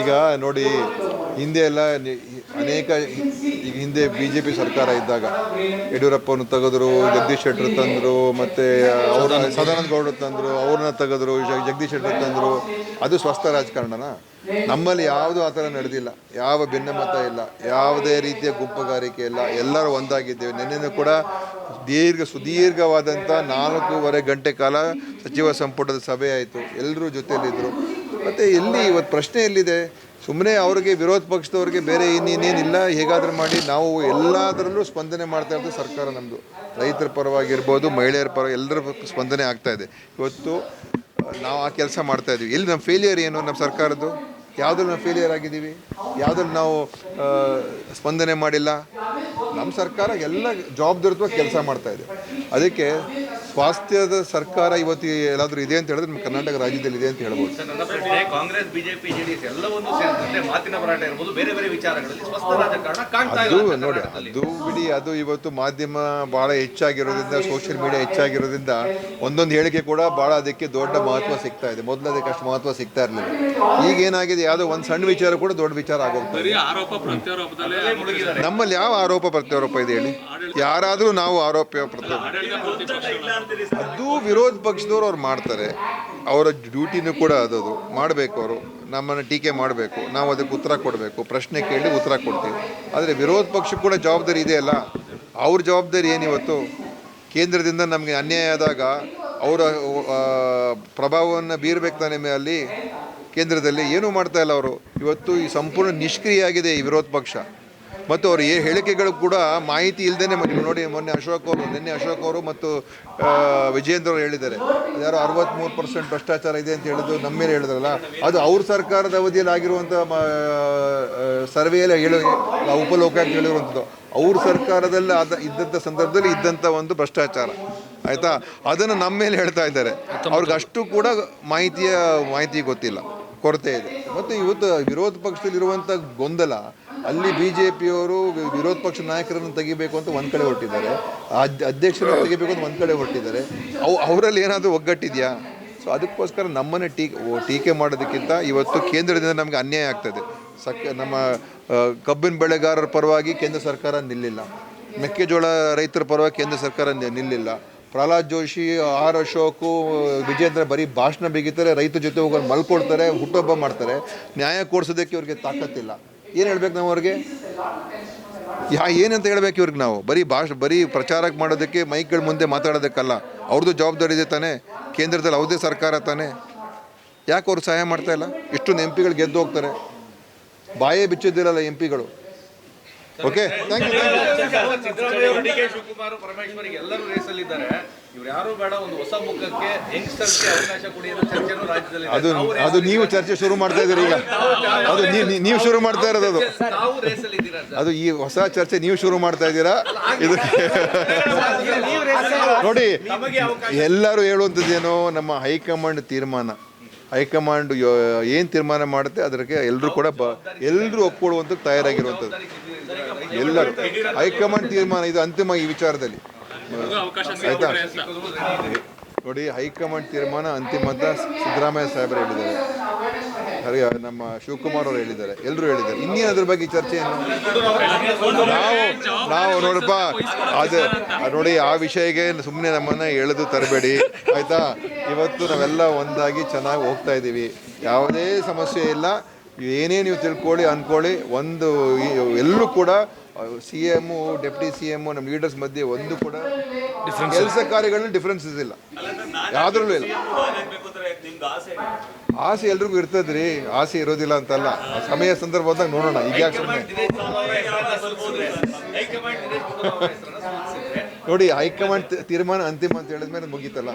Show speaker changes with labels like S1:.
S1: ಈಗ ನೋಡಿ, ಹಿಂದೆ ಎಲ್ಲ ಅನೇಕ ಈಗ ಹಿಂದೆ ಬಿ ಜೆ ಪಿ ಸರ್ಕಾರ ಇದ್ದಾಗ ಯಡಿಯೂರಪ್ಪನ ತೆಗೆದ್ರು, ಜಗದೀಶ್ ಶೆಟ್ಟರ್ ತಂದರು, ಮತ್ತು ಅವ್ರ ಸದಾನಂದ ಗೌಡರು ತಂದರು, ಅವ್ರನ್ನ ತೆಗೆದ್ರು ಜಗದೀಶ್ ಶೆಟ್ಟರ್ ತಂದರು. ಅದು ಸ್ವಸ್ಥ ರಾಜಕಾರಣನ? ನಮ್ಮಲ್ಲಿ ಯಾವುದೂ ಆ ಥರ ನಡೆದಿಲ್ಲ. ಯಾವ ಭಿನ್ನಮತ ಇಲ್ಲ. ಯಾವುದೇ ರೀತಿಯ ಗುಂಪುಗಾರಿಕೆ ಇಲ್ಲ. ಎಲ್ಲರೂ ಒಂದಾಗಿದ್ದೇವೆ. ನಿನ್ನೆನೂ ಕೂಡ ದೀರ್ಘ ಸುದೀರ್ಘವಾದಂಥ ನಾಲ್ಕೂವರೆ ಗಂಟೆ ಕಾಲ ಸಚಿವ ಸಂಪುಟದ ಸಭೆ ಆಯಿತು. ಎಲ್ಲರೂ ಜೊತೆಯಲ್ಲಿದ್ದರು. ಮತ್ತು ಎಲ್ಲಿ ಇವತ್ತು ಪ್ರಶ್ನೆ ಎಲ್ಲಿದೆ? ಸುಮ್ಮನೆ ಅವ್ರಿಗೆ ವಿರೋಧ ಪಕ್ಷದವ್ರಿಗೆ ಬೇರೆ ಇನ್ನೇನಿಲ್ಲ, ಹೇಗಾದರೂ ಮಾಡಿ ನಾವು ಎಲ್ಲದರಲ್ಲೂ ಸ್ಪಂದನೆ ಮಾಡ್ತಾ ಇರೋದು ಸರ್ಕಾರ ನಮ್ಮದು ರೈತರ ಪರವಾಗಿರ್ಬೋದು, ಮಹಿಳೆಯರ ಪರ ಎಲ್ಲರ ಸ್ಪಂದನೆ ಆಗ್ತಾ ಇದೆ. ಇವತ್ತು ನಾವು ಆ ಕೆಲಸ ಮಾಡ್ತಾ ಇದ್ದೀವಿ ಎಲ್ಲಿ ನಮ್ಮ ಫೇಲಿಯರ್ ಏನು ನಮ್ಮ ಸರ್ಕಾರದ್ದು? ಯಾವುದ್ರಲ್ಲಿ ನಾವು ಫೇಲಿಯರ್ ಆಗಿದ್ದೀವಿ? ಯಾವುದ್ರಲ್ಲಿ ನಾವು ಸ್ಪಂದನೆ ಮಾಡಿಲ್ಲ? ನಮ್ಮ ಸರ್ಕಾರ ಎಲ್ಲ ಜವಾಬ್ದಾರಿತ್ವ ಕೆಲಸ ಮಾಡ್ತಾ ಇದೆ. ಅದಕ್ಕೆ ಸ್ವಾಸ್ಥ್ಯದ ಸರ್ಕಾರ ಇವತ್ತು ಏನಾದರೂ ಇದೆ ಅಂತ ಹೇಳಿದ್ರೆ ನಮ್ಮ ಕರ್ನಾಟಕ ರಾಜ್ಯದಲ್ಲಿ ಇದೆ ಅಂತ ಹೇಳ್ಬೋದು.
S2: ಕಾಂಗ್ರೆಸ್ ಬಿಜೆಪಿ ಎಲ್ಲವನ್ನೂ ಸೇರಿದಂತೆ ಮಾತಿನ ಹೋರಾಟ ಇರ್ಬೋದು ಬೇರೆ ಬೇರೆ ವಿಚಾರಗಳಲ್ಲಿ ಸ್ವಸ್ಥ ರಾಜಕಾರಣ ಕಾಣ್ತಾ
S1: ಅದು ನೋಡಿ ಅದು ಬಿಡಿ ಅದು ಇವತ್ತು ಮಾಧ್ಯಮ ಬಹಳ ಹೆಚ್ಚಾಗಿರೋದ್ರಿಂದ ಸೋಷಿಯಲ್ ಮೀಡಿಯಾ ಹೆಚ್ಚಾಗಿರೋದ್ರಿಂದ ಒಂದೊಂದು ಹೇಳಿಕೆ ಕೂಡ ಬಹಳ ಅದಕ್ಕೆ ದೊಡ್ಡ ಮಹತ್ವ ಸಿಗ್ತಾ ಇದೆ. ಮೊದಲು ಅದಕ್ಕೆ ಅಷ್ಟು ಮಹತ್ವ ಸಿಗ್ತಾ ಇರಲಿಲ್ಲ. ಈಗ ಏನಾಗಿದೆ ಯಾವುದೋ ಒಂದು ಸಣ್ಣ ವಿಚಾರ ಕೂಡ ದೊಡ್ಡ ವಿಚಾರ ಆಗೋಗ್ತದೆ ನಮ್ಮಲ್ಲಿ ಯಾವ ಆರೋಪ ಪ್ರತ್ಯಾರೋಪ ಇದೆ ಹೇಳಿ? ಯಾರಾದರೂ ನಾವು ಆರೋಪ ಅದು ವಿರೋಧ ಪಕ್ಷದವ್ರು ಅವ್ರು ಮಾಡ್ತಾರೆ. ಅವರ ಡ್ಯೂಟಿನೂ ಕೂಡ ಅದದು. ಮಾಡಬೇಕು ಅವರು. ನಮ್ಮನ್ನು ಟೀಕೆ ಮಾಡಬೇಕು. ನಾವು ಅದಕ್ಕೆ ಉತ್ತರ ಕೊಡಬೇಕು. ಪ್ರಶ್ನೆ ಕೇಳಿ ಉತ್ತರ ಕೊಡ್ತೀವಿ. ಆದರೆ ವಿರೋಧ ಪಕ್ಷ ಕೂಡ ಜವಾಬ್ದಾರಿ ಇದೆಯಲ್ಲ ಅವ್ರ ಜವಾಬ್ದಾರಿ ಏನಿವತ್ತು ಕೇಂದ್ರದಿಂದ ನಮಗೆ ಅನ್ಯಾಯ ಆದಾಗ ಅವರ ಪ್ರಭಾವವನ್ನು ಬೀರಬೇಕು ತಾನೇ ಅಲ್ಲಿ ಕೇಂದ್ರದಲ್ಲಿ. ಏನೂ ಮಾಡ್ತಾ ಇಲ್ಲ ಅವರು. ಇವತ್ತು ಈ ಸಂಪೂರ್ಣ ನಿಷ್ಕ್ರಿಯ ಆಗಿದೆ ಈ ವಿರೋಧ ಪಕ್ಷ. ಮತ್ತು ಅವ್ರ ಏ ಹೇಳಿಕೆಗಳು ಕೂಡ ಮಾಹಿತಿ ಇಲ್ಲದೇ ನೋಡಿ ಮೊನ್ನೆ ಅಶೋಕ್ ಅವರು ನಿನ್ನೆ ಅಶೋಕ್ ಅವರು ಮತ್ತು ವಿಜಯೇಂದ್ರ ಅವರು ಹೇಳಿದ್ದಾರೆ. ಯಾರೋ ಅರವತ್ತ್ಮೂರು ಪರ್ಸೆಂಟ್ ಭ್ರಷ್ಟಾಚಾರ ಇದೆ ಅಂತ ಹೇಳಿದ್ರು ನಮ್ಮ ಮೇಲೆ ಹೇಳಿದ್ರಲ್ಲ ಅದು ಅವ್ರ ಸರ್ಕಾರದ ಅವಧಿಯಲ್ಲಿ ಆಗಿರುವಂಥ ಸರ್ವೆಯಲ್ಲಿ ಹೇಳಿ ಅಂತ ಹೇಳಿರುವಂಥದ್ದು. ಅವ್ರ ಸರ್ಕಾರದಲ್ಲಿ ಆದ ಇದ್ದಂಥ ಸಂದರ್ಭದಲ್ಲಿ ಇದ್ದಂಥ ಒಂದು ಭ್ರಷ್ಟಾಚಾರ. ಆಯಿತಾ? ಅದನ್ನು ನಮ್ಮ ಮೇಲೆ ಹೇಳ್ತಾ ಇದ್ದಾರೆ. ಅವ್ರಿಗೆ ಅಷ್ಟು ಕೂಡ ಮಾಹಿತಿಯ ಮಾಹಿತಿ ಗೊತ್ತಿಲ್ಲ. ಕೊರತೆ ಇದೆ. ಮತ್ತು ಇವತ್ತು ವಿರೋಧ ಪಕ್ಷದಲ್ಲಿರುವಂಥ ಗೊಂದಲ, ಅಲ್ಲಿ ಬಿ ಜೆ ಪಿಯವರು ವಿರೋಧ ಪಕ್ಷ ನಾಯಕರನ್ನು ತೆಗಿಬೇಕು ಅಂತ ಒಂದು ಕಡೆ ಹೊರಟಿದ್ದಾರೆ ಅಧ್ಯಕ್ಷರನ್ನು ತೆಗಿಬೇಕು ಅಂತ ಒಂದು ಕಡೆ ಹೊರಟಿದ್ದಾರೆ. ಅವು, ಅವರಲ್ಲಿ ಏನಾದರೂ ಒಗ್ಗಟ್ಟಿದೆಯಾ? ಸೊ ಅದಕ್ಕೋಸ್ಕರ ನಮ್ಮನ್ನೇ ಟೀಕೆ ಟೀಕೆ ಮಾಡೋದಕ್ಕಿಂತ ಇವತ್ತು ಕೇಂದ್ರದಿಂದ ನಮಗೆ ಅನ್ಯಾಯ ಆಗ್ತದೆ. ಸಕ್, ನಮ್ಮ ಕಬ್ಬಿನ ಬೆಳೆಗಾರರ ಪರವಾಗಿ ಕೇಂದ್ರ ಸರ್ಕಾರ ನಿಲ್ಲಿಲ್ಲ. ಮೆಕ್ಕೆಜೋಳ ರೈತರ ಪರವಾಗಿ ಕೇಂದ್ರ ಸರ್ಕಾರ ನಿಲ್ಲಿಲ್ಲ. ಪ್ರಹ್ಲಾದ್ ಜೋಶಿ, ಆರ್ ಅಶೋಕು, ವಿಜೇಂದ್ರ ಬರೀ ಭಾಷಣ ಬಿಗಿತಾರೆ ರೈತ ಜೊತೆ ಹೋಗೋರು ಮಲ್ಕೊಡ್ತಾರೆ, ಹುಟ್ಟುಹಬ್ಬ ಮಾಡ್ತಾರೆ. ನ್ಯಾಯ ಕೊಡಿಸೋದಕ್ಕೆ ಇವ್ರಿಗೆ ತಾಕತ್ತಿಲ್ಲ. ಏನು ಹೇಳ್ಬೇಕು ನಾವು ಅವ್ರಿಗೆ? ಯಾ, ಏನಂತ ಹೇಳ್ಬೇಕು ಇವ್ರಿಗೆ ನಾವು? ಬರೀ ಭಾಷೆ, ಬರೀ ಪ್ರಚಾರಕ್ಕೆ ಮಾಡೋದಕ್ಕೆ ಮೈಕ್ಗಳ ಮುಂದೆ ಮಾತಾಡೋದಕ್ಕಲ್ಲ. ಅವ್ರದ್ದು ಜವಾಬ್ದಾರಿ ಇದೆ ತಾನೇ. ಕೇಂದ್ರದಲ್ಲಿ ಅವ್ರದೇ ಸರ್ಕಾರ ತಾನೇ. ಯಾಕೆ ಅವ್ರು ಸಹಾಯ ಮಾಡ್ತಾ ಇಲ್ಲ? ಇಷ್ಟೊಂದು ಎಂ ಪಿಗಳು ಗೆದ್ದು ಹೋಗ್ತಾರೆ. ಬಾಯೇ ಬಿಚ್ಚಿದ್ದಿರಲ್ಲ M ಪಿಗಳು okay thank you
S2: Shivakumar Parameshwar ಎಲ್ಲರೂ ರೇಸಲ್ಲಿದ್ದಾರೆ ಇವ್ರು ಯಾರು ಬೇಡ ಒಂದು ಹೊಸ ಮುಖಕ್ಕೆ ಯಂಗ್ಸ್ಟರ್ಸ್ಗೆ ಅವಕಾಶ ಕೊಡಿ ಅನ್ನೋ ಚರ್ಚೆನೂ ರಾಜ್ಯದಲ್ಲಿ
S1: ಅದು ಅದು ನೀವು ಚರ್ಚೆ ಶುರು ಮಾಡ್ತಾ ಇದ್ದೀರಿ ಈಗ ಅದು ನೀವು ನೀವು ಶುರು ಮಾಡ್ತಾ ಇರೋದು ಅದು
S2: ನಾವು ರೇಸಲ್ಲಿದ್ದೀರಾ ಸರ್
S1: ಅದು ಈ ಹೊಸ ಚರ್ಚೆ ನೀವು ಶುರು ಮಾಡ್ತಾ ಇದ್ದೀರಾ ಇದಕ್ಕೆ ನೋಡಿ ಎಲ್ಲರೂ ಹೇಳುವಂಥದ್ದೇನೋ ನಮ್ಮ ಹೈಕಮಾಂಡ್ ತೀರ್ಮಾನ ಹೈಕಮಾಂಡ್ ಏನು ತೀರ್ಮಾನ ಮಾಡುತ್ತೆ ಅದಕ್ಕೆ ಎಲ್ಲರೂ ಕೂಡ ಬ ಎಲ್ಲರೂ ಒಪ್ಪಿಕೊಳ್ಳುವಂಥದ್ದು ತಯಾರಾಗಿರುವಂಥದ್ದು ಎಲ್ಲರೂ. ಹೈಕಮಾಂಡ್ ತೀರ್ಮಾನ ಇದು ಅಂತಿಮ ಈ ವಿಚಾರದಲ್ಲಿ. ಆಯ್ತಾ? ನೋಡಿ ಹೈಕಮಾಂಡ್ ತೀರ್ಮಾನ ಅಂತಿಮ ಅಂತ ಸಿದ್ದರಾಮಯ್ಯ ಸಾಹೇಬರು ಹೇಳಿದ್ದಾರೆ. ಸರಿ ನಮ್ಮ ಶಿವಕುಮಾರ್ ಅವರು ಹೇಳಿದ್ದಾರೆ. ಎಲ್ಲರೂ ಹೇಳಿದ್ದಾರೆ. ಇನ್ನೇನು ಅದ್ರ ಬಗ್ಗೆ ಚರ್ಚೆ ಏನು ನಾವು ನಾವು ನೋಡಪ್ಪ ಅದು ಅದು ನೋಡಿ ಆ ವಿಷಯಕ್ಕೆ ಸುಮ್ಮನೆ ನಮ್ಮನ್ನ ಎಳೆದು ತರಬೇಡಿ. ಆಯ್ತಾ? ಇವತ್ತು ನಾವೆಲ್ಲ ಒಂದಾಗಿ ಚೆನ್ನಾಗಿ ಹೋಗ್ತಾ ಇದ್ದೀವಿ. ಯಾವುದೇ ಸಮಸ್ಯೆ ಇಲ್ಲ. ಏನೇ ನೀವು ತಿಳ್ಕೊಳ್ಳಿ ಅಂದ್ಕೊಳ್ಳಿ ಒಂದು ಎಲ್ಲೂ ಎಲ್ಲರೂ ಕೂಡ C M deputy C M ನಮ್ಮ ಲೀಡರ್ಸ್ ಮಧ್ಯೆ ಒಂದು ಕೂಡ ಕೆಲಸ ಕಾರ್ಯಗಳಲ್ಲಿ ಡಿಫ್ರೆನ್ಸಸ್ ಇಲ್ಲ. ಯಾವುದ್ರಲ್ಲೂ ಇಲ್ಲ. ಆಸೆ ಎಲ್ರಿಗೂ ಇರ್ತದ್ರಿ. ಆಸೆ ಇರೋದಿಲ್ಲ ಅಂತಲ್ಲ. ಸಮಯ ಸಂದರ್ಭ ಬಂದಾಗ ನೋಡೋಣ. ಈಗ ಯಾಕೆ ನೋಡಿ ಹೈಕಮಾಂಡ್ ತೀರ್ಮಾನ ಅಂತಿಮ ಅಂತ ಹೇಳಿದ್ಮೇಲೆ ಮುಗೀತಲ್ಲ.